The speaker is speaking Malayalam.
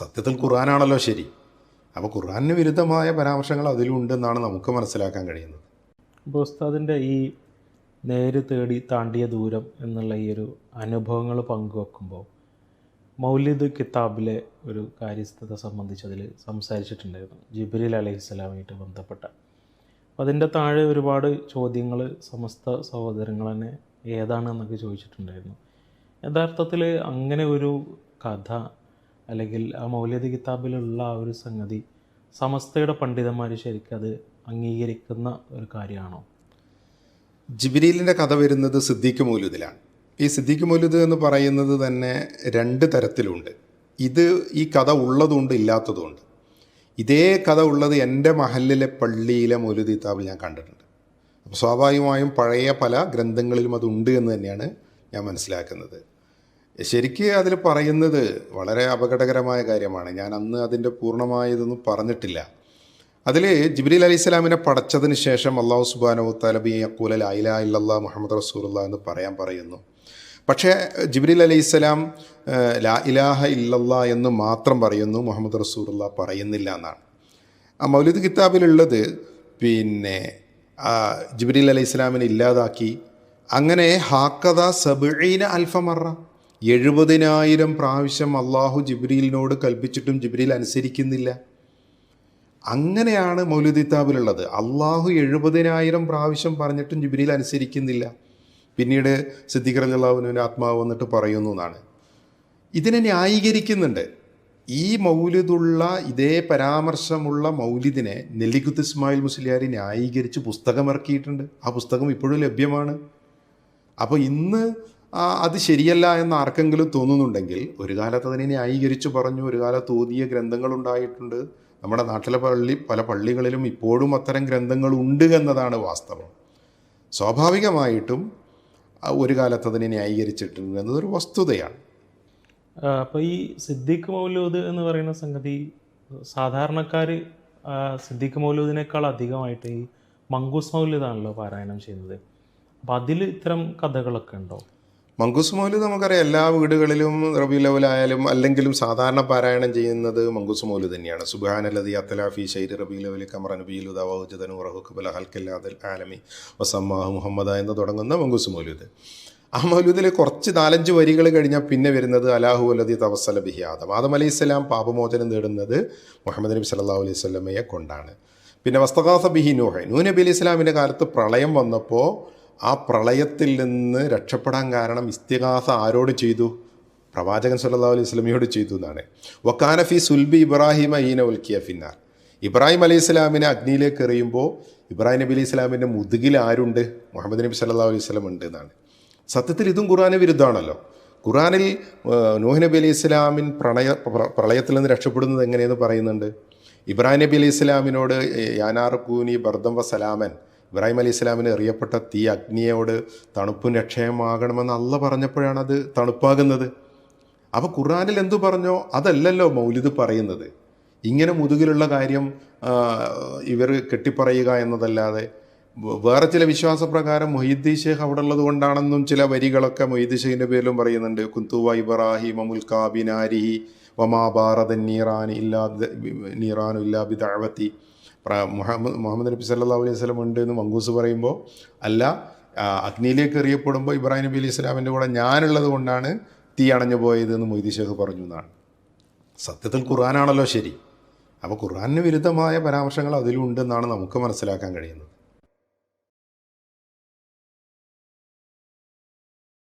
സത്യത്തിൽ ഖുർആനാണല്ലോ ശരി. അപ്പോൾ ഖുർആനിന് വിരുദ്ധമായ പരാമർശങ്ങൾ അതിലുണ്ടെന്നാണ് നമുക്ക് മനസ്സിലാക്കാൻ കഴിയുന്നത്. അപ്പോൾ ഉസ്താദിന്റെ ഈ നേര് തേടി താണ്ടിയ ദൂരം എന്നുള്ള ഈ ഒരു അനുഭവങ്ങൾ പങ്കുവെക്കുമ്പോൾ മൗലിദ് കിതാബിലെ ഒരു കാര്യസ്ഥത സംബന്ധിച്ചതിൽ സംസാരിച്ചിട്ടുണ്ടായിരുന്നു. ജിബ്രീൽ അലഹിസ്സലാമായിട്ട് ബന്ധപ്പെട്ട. അതിന്റെ താഴെ ഒരുപാട് ചോദ്യങ്ങൾ സമസ്ത സഹോദരങ്ങൾ തന്നെ ഏതാണ് എന്നൊക്കെ ചോദിച്ചിട്ടുണ്ടായിരുന്നു. യഥാർത്ഥത്തിൽ അങ്ങനെ ഒരു കഥ അല്ലെങ്കിൽ ആ മൗലിദ് കിതാബിലുള്ള ആ ഒരു സംഗതി സമസ്തയുടെ പണ്ഡിതന്മാർ ശരിക്കും അത് അംഗീകരിക്കുന്ന ഒരു കാര്യമാണോ? ജിബിരിലിന്റെ കഥ വരുന്നത് സിദ്ദീഖ് മൗലൂദിലാണ്. ഈ സിദ്ദീഖ് മൗലൂദ് എന്ന് പറയുന്നത് തന്നെ രണ്ട് തരത്തിലുണ്ട്. ഇത് ഈ കഥ ഉള്ളതുണ്ട് ഇല്ലാത്തതുണ്ട് ഇതേ കഥ ഉള്ളത് എന്റെ മഹലിലെ പള്ളിയിലെ മൗലൂദ് കിതാബിൽ ഞാൻ കണ്ടിട്ടുണ്ട്. അപ്പോൾ സ്വാഭാവികമായും പഴയ പല ഗ്രന്ഥങ്ങളിലും അതുണ്ട് എന്ന് തന്നെയാണ് ഞാൻ മനസ്സിലാക്കുന്നത്. ശരിക്ക് അതിൽ പറയുന്നത് വളരെ അപകടകരമായ കാര്യമാണ്. ഞാൻ അന്ന് അതിന്റെ പൂർണമായതൊന്നും പറഞ്ഞിട്ടില്ല. അതിൽ ജിബ്രീൽ അലി ഇസ്ലാമിനെ പടച്ചതിന് ശേഷം അള്ളാഹു സുബാനോ തലബി അക്കൂല ലായില ഇല്ലല്ലാ മുഹമ്മദ് റസൂലുള്ള എന്ന് പറയാൻ പറയുന്നു. പക്ഷേ ജിബ്രീൽ അലി ഇസ്ലാം ലാ ഇലാഹ ഇല്ലല്ലാ എന്ന് മാത്രം പറയുന്നു മുഹമ്മദ് റസൂലുള്ള പറയുന്നില്ല എന്നാണ്. ആ മൗലിദ് കിതാബിലുള്ളത് പിന്നെ ജിബ്രീൽ അലൈഹി സ്വലാമിനെ ഇല്ലാതാക്കി. അങ്ങനെ ഹാക്കഥ സബീന അൽഫമറ എഴുപതിനായിരം പ്രാവശ്യം അള്ളാഹു ജിബ്രീലിനോട് കൽപ്പിച്ചിട്ടും ജിബ്രീൽ അനുസരിക്കുന്നില്ല. അങ്ങനെയാണ് മൗലുദിത്താബിലുള്ളത് അള്ളാഹു എഴുപതിനായിരം പ്രാവശ്യം പറഞ്ഞിട്ടും ജിബ്രീൽ അനുസരിക്കുന്നില്ല. പിന്നീട് സിദ്ദീഖ് റജാഹുവിന്റെ ആത്മാവ് വന്നിട്ട് പറയുന്നു എന്നാണ്. ഇതിനെ ന്യായീകരിക്കുന്നുണ്ട്. ഈ മൗലിദുള്ള ഇതേ പരാമർശമുള്ള മൗലിദിനെ നെല്ലിക്കുത്ത് ഇസ്മായിൽ മുസ്ലിയാരി ന്യായീകരിച്ച് പുസ്തകമിറക്കിയിട്ടുണ്ട്. ആ പുസ്തകം ഇപ്പോഴും ലഭ്യമാണ്. അപ്പോൾ ഇന്ന് അത് ശരിയല്ല എന്ന് ആർക്കെങ്കിലും തോന്നുന്നുണ്ടെങ്കിൽ ഒരു കാലത്ത് അതിനെ ന്യായീകരിച്ചു പറഞ്ഞു ഒരു കാലത്ത് ഓതിയ ഗ്രന്ഥങ്ങളുണ്ടായിട്ടുണ്ട് നമ്മുടെ നാട്ടിലെ പള്ളി പല പള്ളികളിലും ഇപ്പോഴും അത്തരം ഗ്രന്ഥങ്ങൾ ഉണ്ട് എന്നതാണ് വാസ്തവം. സ്വാഭാവികമായിട്ടും ഒരു കാലത്ത് അതിനെ ന്യായീകരിച്ചിട്ടുണ്ട് എന്നതൊരു വസ്തുതയാണ്. അപ്പോൾ ഈ സിദ്ദിഖ് മൗലൂദ് എന്ന് പറയുന്ന സംഗതി സാധാരണക്കാർ സിദ്ദിഖ് മൗലൂദിനേക്കാൾ അധികമായിട്ട് ഈ മങ്കൂസ് മൗലൂദാണല്ലോ പാരായണം ചെയ്യുന്നത്. അപ്പോൾ അതിൽ ഇത്തരം കഥകളൊക്കെ ഉണ്ടോ? മങ്കൂസ് മൗലൂദ് നമുക്കറിയാം എല്ലാ വീടുകളിലും റബി ലെവലായാലും അല്ലെങ്കിലും സാധാരണ പാരായണം ചെയ്യുന്നത് മങ്കൂസ് മൗലൂദ് തന്നെയാണ് സുബാനലതി അത്തലാഫി ഷൈരി റബി ലെവലി കമറ നബീലു ദവാഹുജദനു റഹുഖബല ഹൽക്കല്ലാദൽ ആലമി വസമ്മാഹ് മുഹമ്മദ എന്ന് തുടങ്ങുന്ന മങ്കൂസ് മൗലൂദ് ആ മൗലൂദിലെ കുറച്ച് നാലഞ്ച് വരികൾ കഴിഞ്ഞാൽ പിന്നെ വരുന്നത് അലാഹു അലതി തവസല ബിഹി ആദം. ആദം അലൈഹി സ്വലാം പാപമോചനം നേടുന്നത് മുഹമ്മദ് നബി സല്ലല്ലാഹു അലൈഹി സ്വലമയെ കൊണ്ടാണ്. പിന്നെ വസ്തഖാസ ബിഹി നൂഹ്. നൂ നബി അലൈഹി കാലത്ത് പ്രളയം വന്നപ്പോൾ ആ പ്രളയത്തിൽ നിന്ന് രക്ഷപ്പെടാൻ കാരണം ഇസ്തിഹാസ ആരോട് ചെയ്തു? പ്രവാചകൻ സല്ലാ അലൈഹി സ്വലമിയോട് ചെയ്തു എന്നാണ്. വക്കാനഫി സുൽബി ഇബ്രാഹിം ഈന ഉൽക്കിയ ഫിന്നാർ. ഇബ്രാഹിം അലൈഹി സ്വലാമിനെ അഗ്നിയിലേക്ക് എറിയുമ്പോൾ ഇബ്രാഹിം നബി അലൈഹി സ്വലാമിന്റെ മുതുകിൽ ആരുണ്ട്? മുഹമ്മദ് നബി സല്ലല്ലാഹു അലൈഹി സ്വലം ഉണ്ട് എന്നാണ്. സത്യത്തിൽ ഇതും ഖുറാന വിരുദ്ധമാണല്ലോ. ഖുറാനിൽ നൂഹ് നബി അലൈഹി ഇസ്ലാമിൻ പ്രണയ പ്രളയത്തിൽ നിന്ന് രക്ഷപ്പെടുന്നത് എങ്ങനെയെന്ന് പറയുന്നുണ്ട്? ഇബ്രാഹിം നബി അലൈഹി ഇസ്ലാമിനോട് യാനാർ ബർദം വ സലാമൻ ഇബ്രാഹിം അലി ഇസ്ലാമിന് എറിയപ്പെട്ട തീ അഗ്നിയോട് തണുപ്പും രക്ഷയമാകണമെന്ന് അല്ല പറഞ്ഞപ്പോഴാണ് അത് തണുപ്പാകുന്നത്. അപ്പോൾ ഖുർആാനിൽ എന്തു പറഞ്ഞോ അതല്ലല്ലോ മൗലിദ് പറയുന്നത്. ഇങ്ങനെ മുതുകിലുള്ള കാര്യം ഇവർ കെട്ടിപ്പറയുക എന്നതല്ലാതെ വേറെ ചില വിശ്വാസപ്രകാരം മൊഹീദ്ദി ഷേഖ് അവിടെ ഉള്ളത് കൊണ്ടാണെന്നും ചില വരികളൊക്കെ മൊഹീദ്ദി ഷേഖിന്റെ പേരിലും പറയുന്നുണ്ട്. കുന്തുവ ഇബ്രാഹിം അമുൽ കാബിനാരിഹി വമാ ഭാരതൻ നീറാൻ ഇല്ലാ നീറാനു ഇല്ലാ ബി ദഅവത്തി. പ്ര- മുഹമ്മദ് മുഹമ്മദ് നബി സല്ലാ അലൈഹി സ്വലം ഉണ്ട് എന്ന് മങ്കൂസ് പറയുമ്പോൾ അല്ല അഗ്നിയിലേക്ക് എറിയപ്പെടുമ്പോൾ ഇബ്രാഹിം നബി അലൈഹി സ്വലാമിന്റെ കൂടെ ഞാനുള്ളത് കൊണ്ടാണ് തീ അണഞ്ഞു പോയത് എന്ന് മൊയ്തി ഷേഖ് പറഞ്ഞു എന്നാണ്. സത്യത്തിൽ ഖുർആനാണല്ലോ ശരി. അപ്പോൾ ഖുർആനിന് വിരുദ്ധമായ പരാമർശങ്ങൾ അതിലുണ്ടെന്നാണ് നമുക്ക് മനസ്സിലാക്കാൻ കഴിയുന്നത്.